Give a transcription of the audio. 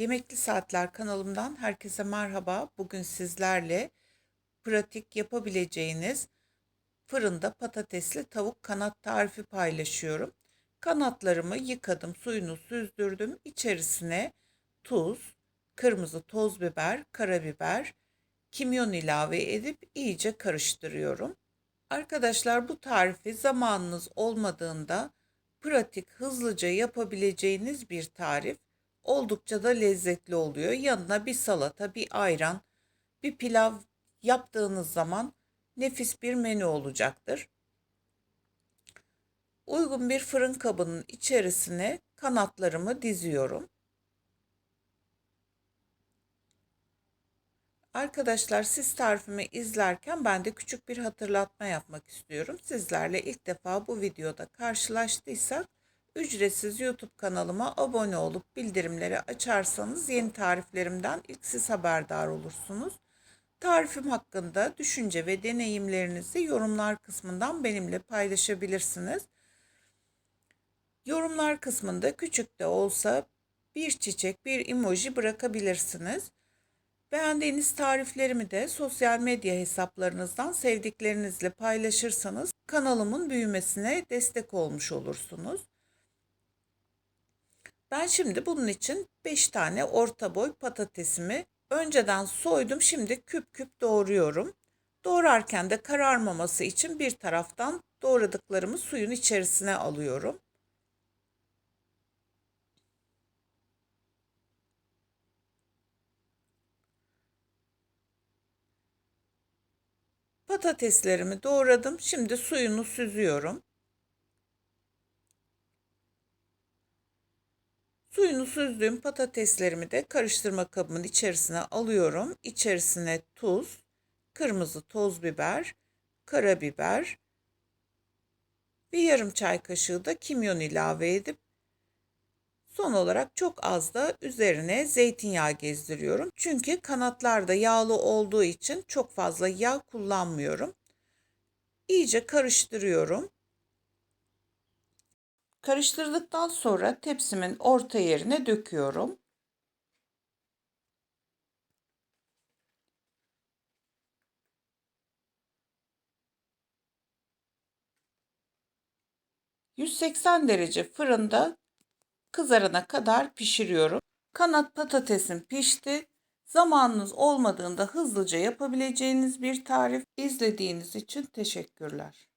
Yemekli Saatler kanalımdan herkese merhaba. Bugün sizlerle pratik yapabileceğiniz fırında patatesli tavuk kanat tarifi paylaşıyorum. Kanatlarımı yıkadım, suyunu süzdürdüm. İçerisine tuz, kırmızı toz biber, karabiber, kimyon ilave edip iyice karıştırıyorum. Arkadaşlar bu tarifi zamanınız olmadığında pratik, hızlıca yapabileceğiniz bir tarif. Oldukça da lezzetli oluyor. Yanına bir salata, bir ayran, bir pilav yaptığınız zaman nefis bir menü olacaktır. Uygun bir fırın kabının içerisine kanatlarımı diziyorum. Arkadaşlar siz tarifimi izlerken ben de küçük bir hatırlatma yapmak istiyorum. Sizlerle ilk defa bu videoda karşılaştıysak ücretsiz YouTube kanalıma abone olup bildirimleri açarsanız yeni tariflerimden ilk siz haberdar olursunuz. Tarifim hakkında düşünce ve deneyimlerinizi yorumlar kısmından benimle paylaşabilirsiniz. Yorumlar kısmında küçük de olsa bir çiçek, bir emoji bırakabilirsiniz. Beğendiğiniz tariflerimi de sosyal medya hesaplarınızdan sevdiklerinizle paylaşırsanız kanalımın büyümesine destek olmuş olursunuz. Ben şimdi bunun için 5 tane orta boy patatesimi önceden soydum. Şimdi küp küp doğruyorum. Doğrarken de kararmaması için bir taraftan doğradıklarımı suyun içerisine alıyorum. Patateslerimi doğradım. Şimdi suyunu süzüyorum. Suyunu süzdüğüm patateslerimi de karıştırma kabımın içerisine alıyorum. İçerisine tuz, kırmızı toz biber, karabiber ve yarım çay kaşığı da kimyon ilave edip son olarak çok az da üzerine zeytinyağı gezdiriyorum. Çünkü kanatlar da yağlı olduğu için çok fazla yağ kullanmıyorum. İyice karıştırıyorum. Karıştırdıktan sonra tepsimin orta yerine döküyorum. ...180 derece fırında kızarana kadar pişiriyorum. Kanat patatesim pişti. Zamanınız olmadığında hızlıca yapabileceğiniz bir tarif. İzlediğiniz için teşekkürler.